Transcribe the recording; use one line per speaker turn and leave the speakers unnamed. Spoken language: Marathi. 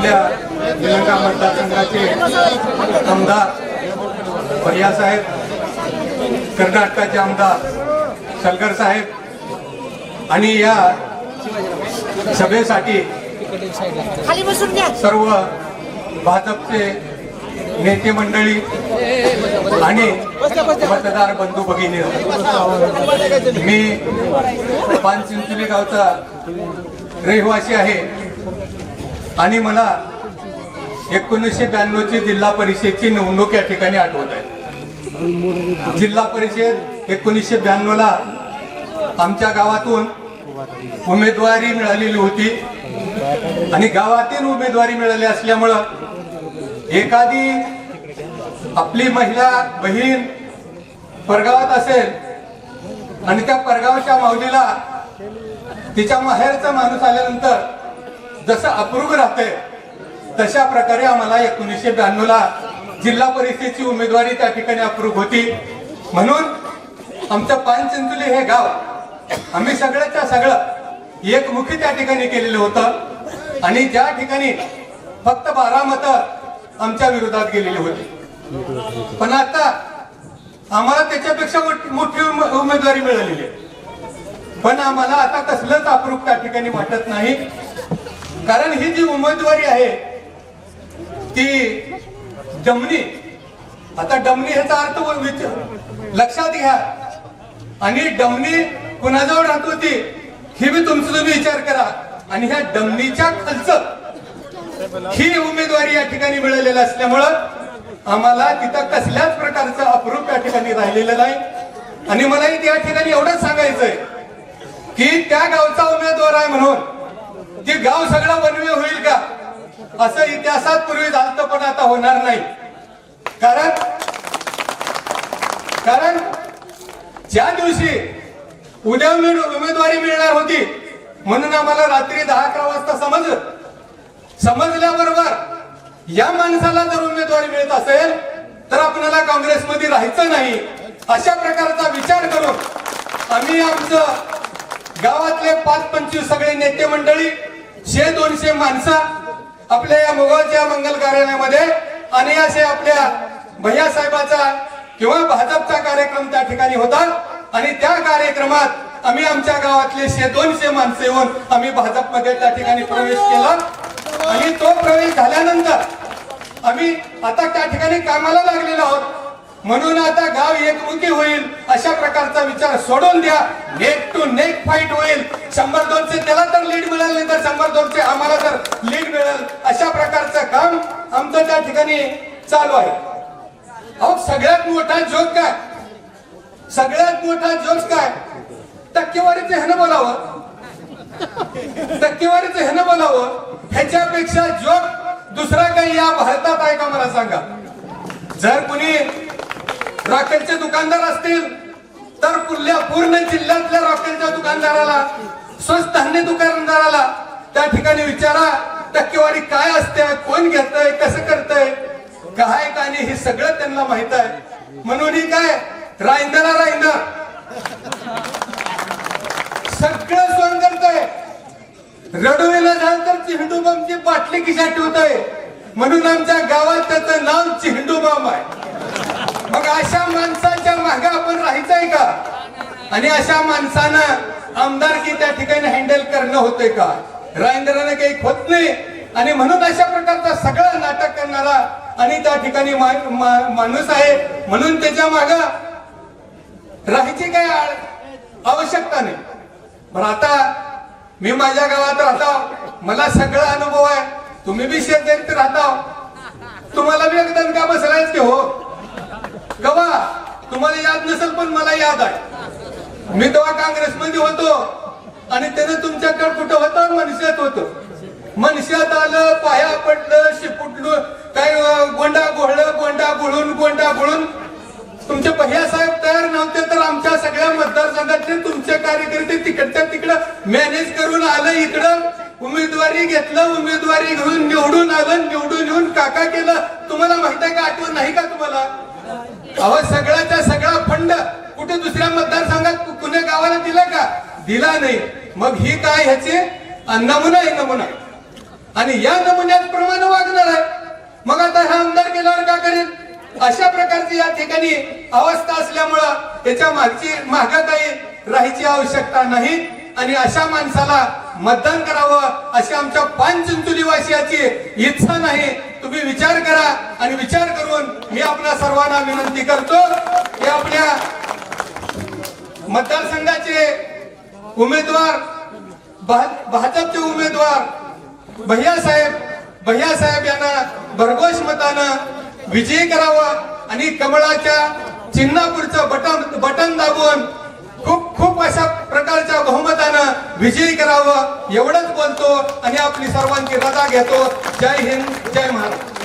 आपल्या निलंगा मतदारसंघाचे आमदार भैयासाहेब कर्नाटकाचे आमदार सलगर साहेब आणि या सभेसाठी सर्व भाजपचे नेते मंडळी आणि मतदार बंधू भगिनी. मी पानचिंचोली गावचा रहिवासी आहे. आणि मला एकोणीसशे ब्याण्णवची जिल्हा परिषदची निवडणूक या ठिकाणी आठवत आहे. जिल्हा परिषद एकोणीसशे ब्याण्णवला आमच्या गावातून उमेदवारी मिळालेली होती. आणि गावातील उमेदवारी मिळाली असल्यामुळं एखादी आपली महिला बहीण परगावात असेल आणि त्या परगावच्या माऊलीला तिच्या माहेरचा माणूस आल्यानंतर जसं अप्रूव्ह राहते तशा प्रकारे आम्हाला एकोणीसशे ब्याण्णव ला जिल्हा परिषदेची उमेदवारी त्या ठिकाणी अप्रूव्ह होती. म्हणून आमचं पानचिंचोली हे गाव आम्ही सगळ्याच्या सगळं एकमुखी त्या ठिकाणी केलेलं होतं. आणि ज्या ठिकाणी फक्त बारा मतं आमच्या विरोधात गेलेली होती. पण आता आम्हाला त्याच्यापेक्षा मोठी मोठी उम- उमेदवारी मिळालेली आहे. पण आम्हाला आता कसलंच अप्रूप त्या ठिकाणी वाटत नाही. कारण ही जी उमेदवारी आहे ती डमणी आता डमणी ह्याचा अर्थ व- लक्षात घ्या. आणि डमणी कुणाजवळ राहत होती ही बी तुमचं तुम्ही विचार करा. आणि ह्या डमणीच्या खालचं ही उमेदवारी या ठिकाणी मिळालेलं असल्यामुळं आम्हाला तिथं कसल्याच प्रकारचं अप्रूप या ठिकाणी राहिलेलं नाही. आणि मलाही त्या ठिकाणी एवढंच सांगायचंय की त्या गावचा उमेदवार आहे म्हणून ते गाव सगळं वनवे होईल का? असं इतिहासात पूर्वी झालं पण आता होणार नाही. कारण कारण ज्या दिवशी उद्या उमेदवारी मिळणार होती म्हणून आम्हाला रात्री दहा अकरा वाजता समजलं समजल्याबरोबर या माणसाला जर उमेदवारी मिळत असेल तर आपल्याला काँग्रेसमध्ये राहायचं नाही. अशा प्रकारचा विचार करून आम्ही आमचं गावातले पाच पंचवीस सगळे नेते मंडळी शे दोनशे माणसं आपल्या या मुगाच्या मंगल कार्यालयामध्ये आणि असे आपल्या भैया साहेबाचा किंवा भाजपचा कार्यक्रम त्या ठिकाणी होता. आणि त्या कार्यक्रमात आम्ही आमच्या गावातले शे दोनशे माणसं येऊन आम्ही भाजपमध्ये त्या ठिकाणी प्रवेश केला. आणि तो प्रवेश झाल्यानंतर आम्ही आता त्या ठिकाणी कामाला लागलेलो आहोत. म्हणून आता गाव एकमुखी होईल अशा प्रकारचा विचार सोडून द्या. नेक टू नेक फाईट होईल. शंभर दोनशे त्याला तर लीड मिळेल नाही तर शंभर दोनशे आम्हाला तर लीड मिळेल. अशा प्रकारचं काम आमचं त्या ठिकाणी चालू आहे. अहो सगळ्यात मोठा जोक काय? सगळ्यात मोठा जोक काय? टक्केवारीचं ह्यानं बोलावं. टक्केवारीचं ह्यानं बोलावं. ह्याच्यापेक्षा जोक दुसरा काही या भारतात आहे का मला सांगा? जर कुणी रॉकेलचे दुकानदार असतील तर पुरल्या पूर्ण जिल्ह्यातल्या रॉकेलच्या दुकानदाराला स्वस्त धान्य दुकानदाराला त्या ठिकाणी विचारा टक्केवारी काय असते कोण घेतय कसं करतय. काय काय नाही हे सगळं त्यांना माहीत आहे. म्हणून ही काय रायंदाला रायंदा. सगळं सोन करतोय. रडवेला झालं तर चिंडू बमची बाटली खिशात ठेवतोय. म्हणून आमच्या गावात त्याचं नाव चिंडू बम आहे मग अशा माणसाच्या मागे आपण राहायचंय का आणि अशा माणसानं आमदारकी त्या ठिकाणी हँडल करणं होतंय का? राजेंद्राने काही होत नाही. आणि म्हणून अशा प्रकारचा सगळं नाटक करणारा आणि त्या ठिकाणी मा- माणूस आहे. म्हणून त्याच्या माग राहायची काय आळ- आवश्यकता नाही. पण आता मी माझ्या गावात राहतो. मला सगळा अनुभव आहे. तुम्ही बी शेतकरी राहता. तुम्हाला बी एकदम का बसलायच की हो? गवा तुम्हाला याद नसेल पण मला याद आहे. मी तेव्हा काँग्रेसमध्ये होतो. आणि त्यानं तुमच्याकडे कुठं होतं? मनशात होतं. मनशात आलं पाया पडलं शिपुटलं काय गोंडा गोळलं गोंडा गोळून गोंडा गोळून तुमचे भैया साहेब तयार नव्हते तर आमच्या सगळ्या मतदारसंघातले तुमचे कार्यकर्ते तिकडच्या तिकडं मॅनेज करून आलं इकडं. उमेदवारी घेतलं उमेदवारी घेऊन निवडून आलं निवडून येऊन काका केलं. तुम्हाला माहीत आहे का आठवण नाही का तुम्हाला? अहो सगळ्याचा सगळा फंड कुठे दुसऱ्या मतदारसंघात कुण्या गावाला दिला का? दिला नाही. मग ही काय ह्याचे? नमुना आहे नमुना. आणि या नमुन्यात प्रमाण वागणार आहे. मग आता हा आमदार गेल्यावर का करेल? अशा प्रकारची या ठिकाणी अवस्था असल्यामुळं याच्या मागची मागं राहायची आवश्यकता नाही. आणि अशा माणसाला मतदान करावं अशी आमच्या पांचिंचुलीवासियाची इच्छा नाही. तुम्ही विचार करा आणि विचार करून मी आपल्या सर्वांना विनंती करतो की आपल्या मतदारसंघाचे उमेदवार भा- भाजपचे उमेदवार भैया साहेब भैया साहेब यांना भरघोष मतानं विजयी करावं आणि कमळाच्या चिन्हापूरचं बटन बटन दाबून खूप खूप अशा प्रकारच्या विजयी करावं एवढंच बोलतो आणि आपली सर्वांची रजा घेतो. जय हिंद जय महाराष्ट्र.